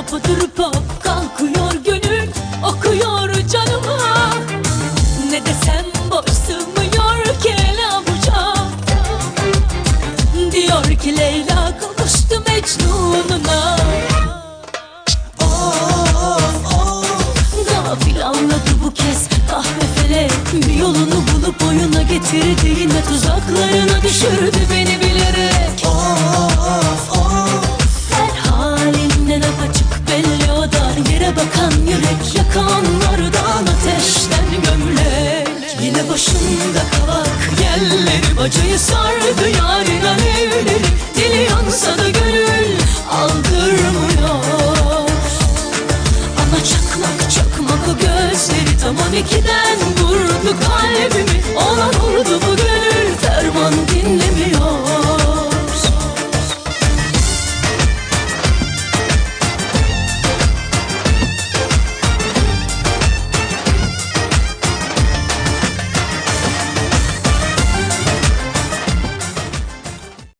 Hopadır pop kalkıyor gönül okuyor canıma. Ne desem boş sığmıyor ki avuca Diyor ki Leyla kavuştu Mecnun'una kahve felek. Bir yolunu bulup oyuna getirdi. Yine tuzaklarına düşürdü beni bilerek belli o da Yere bakan yürek yakanlardan ateşten gömlek. Yine başında kavak yelleri Bacayı sardı yarın alevleri Dili yansa da gönül aldırmıyor. Ama çakmak çakmak o gözleri Tamam ikiden